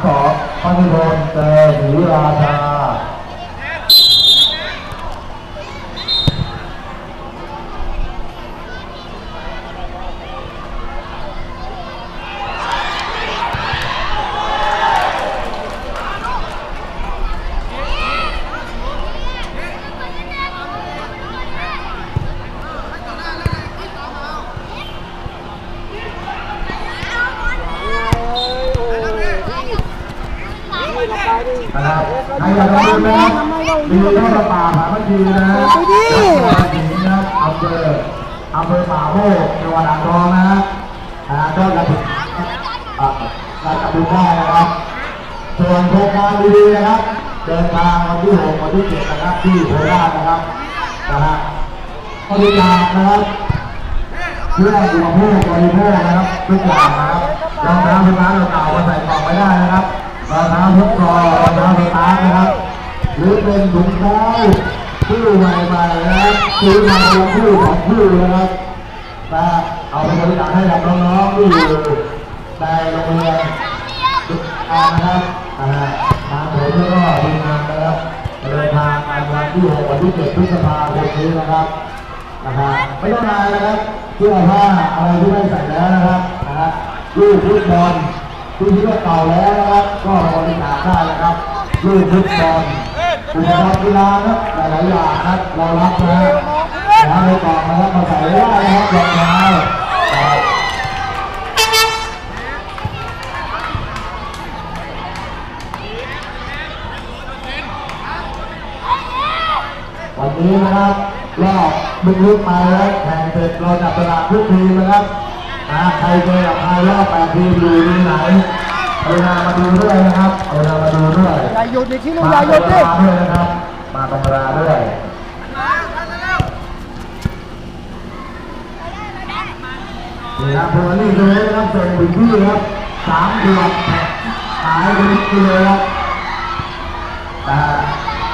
ของพันธุพลเจศรีราชา นะครับใครอยากจะดูนะครับมีทอดประป่าผาพันธีนะดิจังหวัดหินนะอำเภออำเภอป่าโมกจังหวัดอ่างทองนะฮะอ่าก็กระถิ่นอ่าการจับดูได้นะครับส่วนโครงการดีๆนะครับ เดินทางวันที่6วันที่7นะครับที่โคราชนะครับนะฮะบริการนะครับเพื่ออุปโภคบริโภคนะครับทุกอย่างนะครับรองเท้าพื้นร้านเก่าๆมาใส่กล่องไม่ได้นะครับ ทุกคอรองเท้าสตานะครับ หรือเป็นถุงเท้าคู่ใหม่ๆนะครับซื้อมาละคู่สองคู่นะครับแต่เอาไปบริจาคให้กับน้องๆที่อยู่ในโรงเรียนทุกกานะครับทางผมแล้วก็ทีมงานนะครับเดินทางกันวันที่6วันที่7พฤษภาคมนี้นะครับนะครับไม่ต้องมานะครับเสื้อผ้าอะไรที่ไม่ใส่แล้วนะครับนะฮะลูกฟุตบอล ที่ที่ว่าเก่าแล้วนะครับ ก็บริจาคได้นะครับลูกฟุตบอลอุปกรณ์กีฬาครับหลายๆอย่างครับเรารับนะฮะนะในกล่องนะครับมาใส่ได้นะครับรองเท้าวันนี้นะครับรอบบึกลึกมาแล้วแข่งเสร็จเราจับตลาดทุกทีนะครับ นะใครเจอกับใครรอบแปดทีมอยู่ที่ไหนเอาเวลามาดูด้วยนะครับเอาเวลามาดูด้วยอย่าหยุดในที่ลูกมาอย่าหตยุรดงดิเวลาด้วยนะครับ มาตรงเวลาด้วยนี่ครับเพอร์นี่เลยนะครับส่งถึงที่ครับสามเดือนขายไปกิโลครับอ่า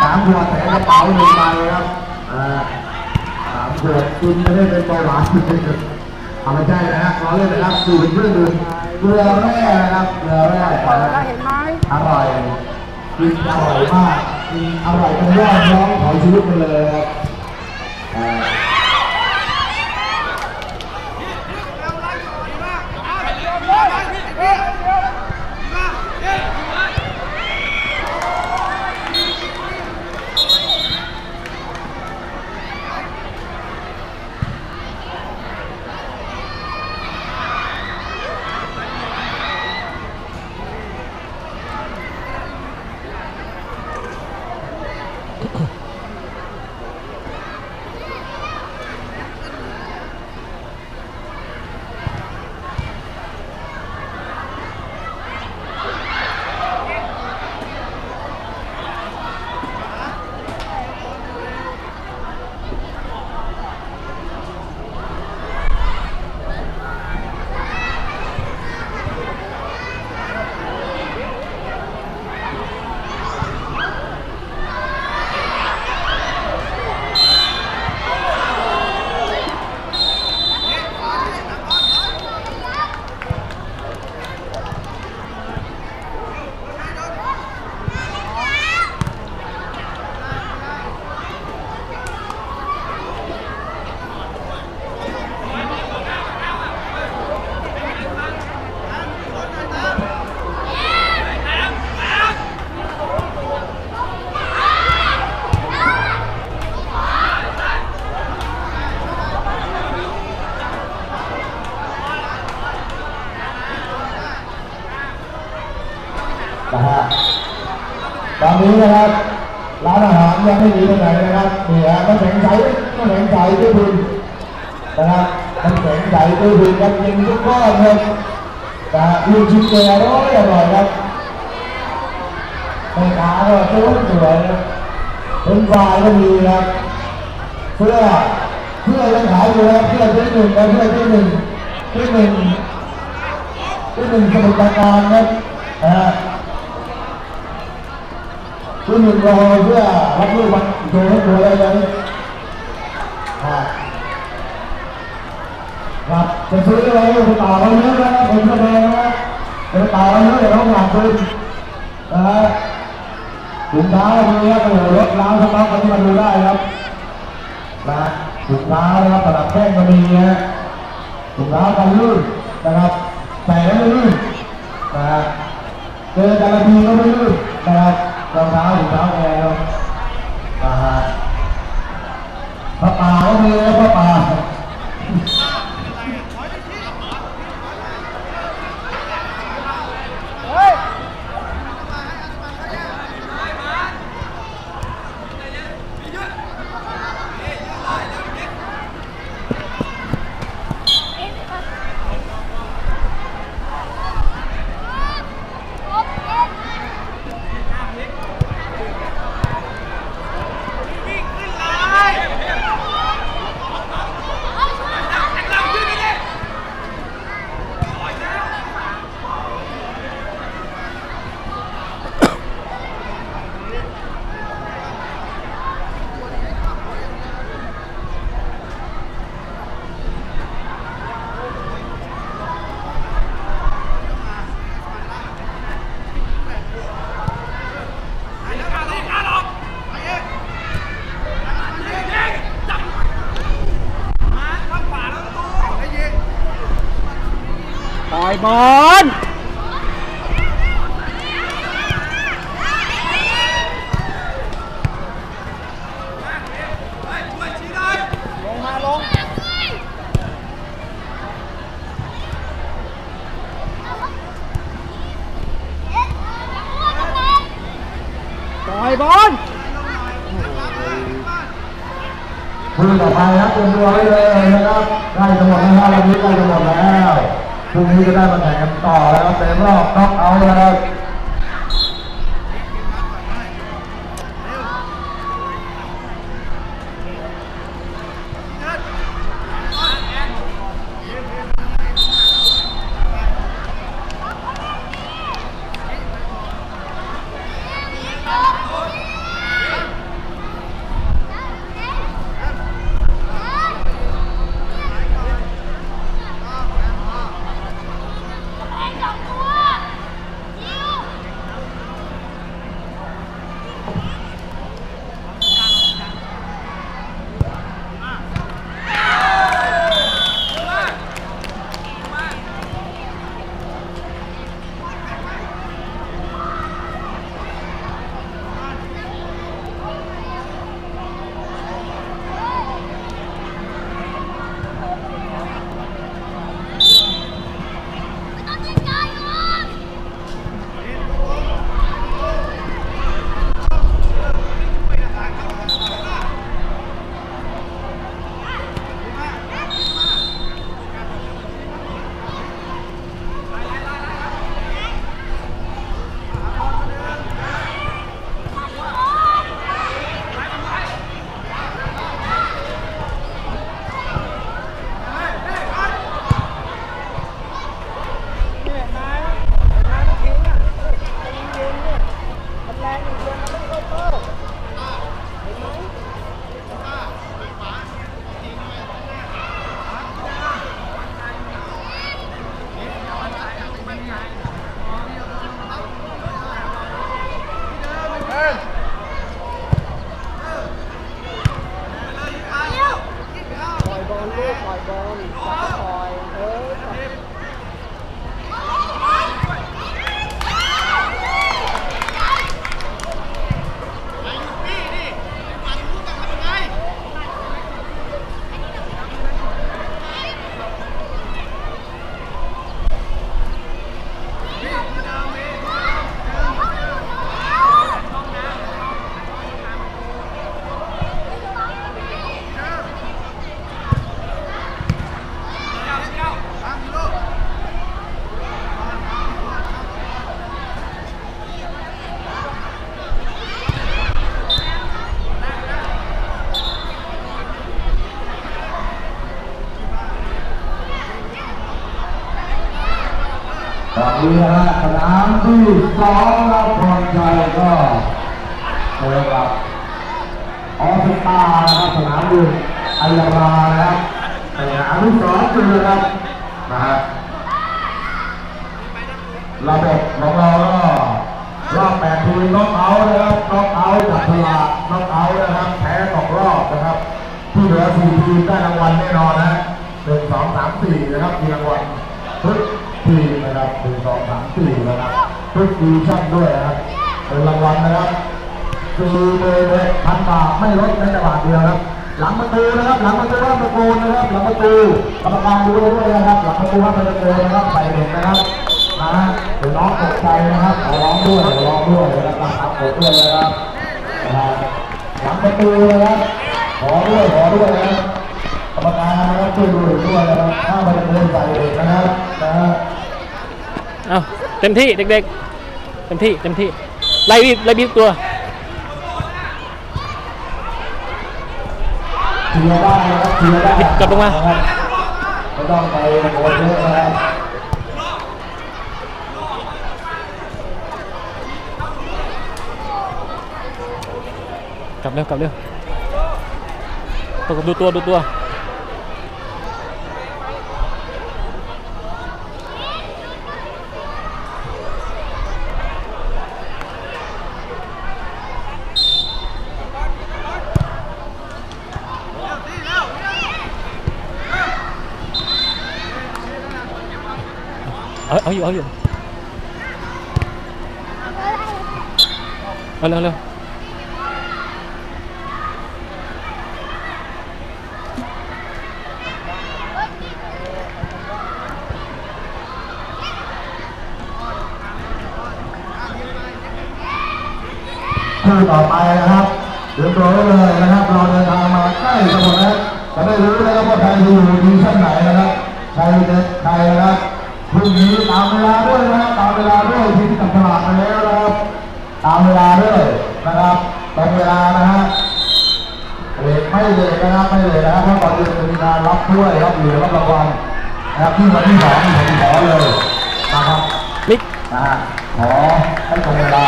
สามขวดแถมกระเป๋าหนึ่งใบครับอ่าสามขวดกินไม่ได้เป็นเบาหวาน เอาไม่ใช่นะฮะเราเล่นนะครับสูตรเพื่อนดื่มเกลือแร่นะครับเกลือแร่เปิดนะแล้วเห็นไหมอร่อยกินอร่อยมากกินอร่อยเป็นยอดน้องของชีวิตไปเลยครับอ่านะฮะตอนนี้นะครับร้านอาหารยังไม่ห นะครับนี่ฮะมันแข็งใสมันแข็งใสด้วยคุณนะครับมันแข็งใสด้วยคุณครับกินทุกก้อนครับนะฮะลูกชิ้นเลือร้อยอร่อยครับแม่ค้าก็สวยสวยนะเป็นไฟรายก็มีครับเสื้อเสื้อยังขายอยู่ครับเสื้อที่หนึ่งเสื้อที่หนึ่งที่หนึ่งที่หนึ่งสมุทรปราการครับนะ ฮะที่หนึ่งรอเพื่อรับลูกมันโชว์ให้ตัวอะไรเลยครับจะซื้ออะไรไปต่อเราเยอะนะผมแสดงนะไปต่อเราเยอะเดี๋ยวเราหลับเลยนะฮะถุงเท้ามีครับโอ้โหรถล้างสต๊อกกันที่มาดูได้ครับนะถุงเท้านะครับสำหรับแข้งก็มีฮะถุงเท้ากันลื่นนะครับใส่แล้วไม่ลื่นนะเจอกันละทีก็ไม่ลื่นนะครับ รองเท้าถุงเท้าแอร์นะฮะกระเป๋าก็มีนะพระป่า ปล่อย บอลลงมาลงปล่อยบอลคู่ต่อไปครับเตรียมตัวไว้เลยนะครับใกล้จะหมดแล้วครับวันนี้ใกล้จะหมดแล้ว พรุ่งนี้จะได้มาแข่งกันต่อแล้วเต็มรอบน็อกเอาท์แล้ว ตอนนี้นะฮะสนามที่สองแล้วพรชัยก็เจอกับออสตานะครับสนามบินอัยรานะครับสนามที่สองคือนะครับนะฮะระบบของเราก็รอบแปคือน็อกเอาท์นะครับน็อกเอาท์จับฉลากน็อกเอาท์นะครับแพ้ตกรอบนะครับ ที่เหลือสี่ทีมได้รางวัลแน่นอนนะหนึ่งสองสามสี่นะครับมีรางวัลทุก ทีมนะครับหนึ่งสองสามสี่นะครับทุกดิวิชั่นด้วยนะครับเป็นรางวัลนะครับสี่หมื่นพันบาทไม่ลดแม้แต่บาทเดียวครับ หลังประตูนะครับ หลังประตูว่าตะโกนะครับ หลังประตูกรรมการดูด้วยนะครับ หลังประตูว่าตะโกนนะครับใส่เด็กนะครับนะฮะเดี๋ยวน้องตกใจนะครับขอร้องด้วยขอร้องด้วยนะครับตามกฎด้วยนะครับนะหลังประตูนะครับขอด้วยขอด้วยนะครับกรรมการนะครับช่วยดูด้วยนะครับถ้ามันจะเดินใส่เด็กนะครับนะฮะ เต็มที่เด็กๆ เต็มที่เต็มที่ไล่บีบไล่บีบตัวเชียร์ได้นะครับเชียร์ได้กลับลงมาไม่ต้องไปโอนเยอะนะครับกลับเร็วกลับเร็วตัวดูตัวดูตัว เอาอยู่เอาอยู่เอาเร็วเร็วคู่ต่อไปนะครับเตรียมตัวเลยนะครับ เราเดินทางมาใกล้กันหมดแล้วจะได้รู้นะครับว่าใครอยู่ดิวิชั่นไหนนะครับ ใครจะใครนะครับ นี้ตามเวลาด้วยนะครับตามเวลาด้วยทีมจับฉลากมาแล้วนะครับตามเวลาด้วยนะครับตรงเวลานะฮะเบรกไม่เลยนะครับไม่เลยนะครับเพราะก่อนอื่นจะมีการรับถ้วยรับเหรียญรับรางวัลนะครับที่วันที่สองที่ผมขอเลยนะครับมิกนะฮะขอให้ตรงเวลา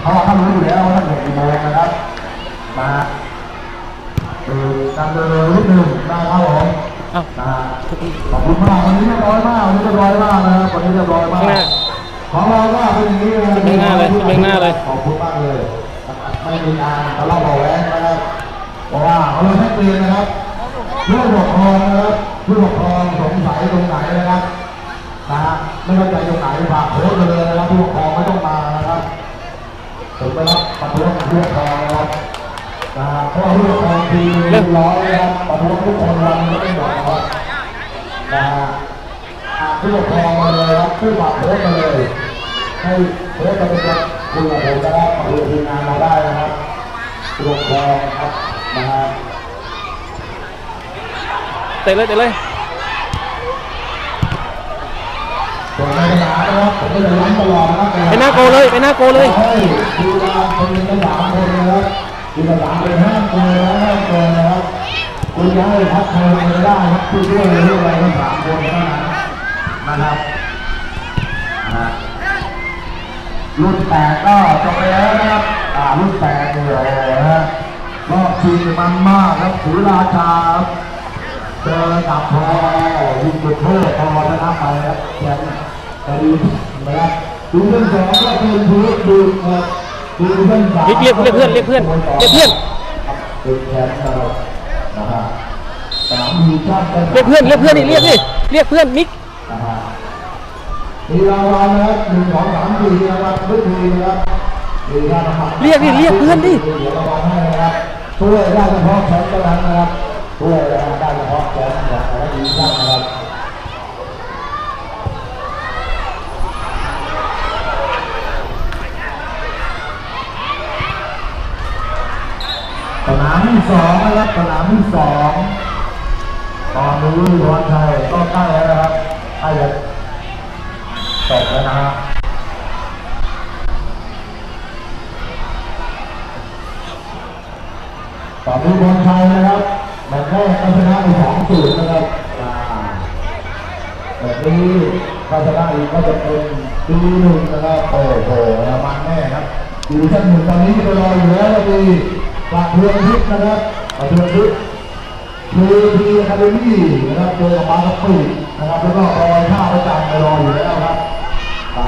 เพราะว่าท่านรู้อยู่แล้วว่าท่านเหนื่อยกี่โมงนะครับมาฮะเออนำเดินนิดหนึ่งนะครับผมเอ้านะฮะขอบคุณมากวันนี้เรียบร้อยมากวันนี้เรียบร้อยมากนะครับวันนี้เรียบร้อยมากข้างหน้าของเราก็เป็นอย่างนี้นะข้างหน้าเลยข้างหน้าเลยขอบคุณมากเลยนะครับไม่มีงานทะเลาะเบาะแว้งนะครับเพราะว่าเขาเลยให้เตือนนะครับผู้ปกครองนะครับผู้ปกครองสงสัยตรงไหนนะครับนะฮะไม่เข้าใจตรงไหนฝากโพสต์ไปเลยนะครับผู้ปกครองไม่ต้องมานะครับผมไปรับประท้วงกับผู้ปกครองนะครับนะฮะ เพราะว่าผู้ปกครองทีเรียบร้อยนะครับประท้วงทุกคนวันไม่ได้หมดนะครับนะฮะอ่าผู้ปกครองมาเลยครับผู้ฝากโพสต์มาเลยให้โพสต์ไปเป็นคนคุยกับผมนะครับมาคุยกับทีมงานเราได้นะครับผู้ปกครองครับนะฮะเตะเลยเตะเลยส่วนในสนามนะครับผมก็จะย้ำตลอดนะครับไปหน้าโกเลยไปหน้าโกเลยฮ้ดูแลคนหนึ่งก็สามคนนะครับ ดูแลสามคนห้าคนแล้วห้าคนนะครับคุณจะให้พักใครไม่ได้ครับผู้ช่วยเรื่องอะไรก็สามคนเท่านั้นนะครับรุ่นแปดก็จบไปแล้วนะครับอ่ารุ่นแปดเหนี่อ้โหนะฮะรอบชิงมันมากครับศรีราชาเจอกับพอยิงจุดโทษพอชนะไปครับแชมป์แต่ดีนะครับดูเรื่องสองก็เป็นพื้นดูครับ เรียกเรียกเรียกเพื่อนเรียกเพื่อนเรียกเพื่อนเรียกเพื่อนเรียกเพื่อนดิเรียกดิเรียกเพื่อนมิกมีรางวัลนะครับหนึ่งสองสามสี่นะครับทุกทีนะครับเรียกดิเรียกเพื่อนดิช่วยได้เฉพาะแชมป์เท่านั้นะครับช่วยได้เฉพาะแของแต่ละทีมท่านนะครับ สนามที่สองนะครับสนามที่สองตอนนี้รอนชัยก็ใกล้แล้วนะครับใกล้จะจบแล้วนะฮะตอนนี้รอนชัยนะครับแมตช์แรกก็ชนะไปสองศูนย์นะครับแบบนี้ถ้าชนะอีกก็จะเป็นปีหนึ่งนะครับโอ้โหมันแน่ครับอยู่ชั้นหนึ่งตอนนี้ไปรออยู่แล้วก็มี ปะเทืองทิพย์นะครับปะเทืองทิพย์คือทีอะคาเดมี่นะครับเจอกับบางกะปินะครับแล้วก็รอยท่าประจันรออยู่แล้วครับอ่า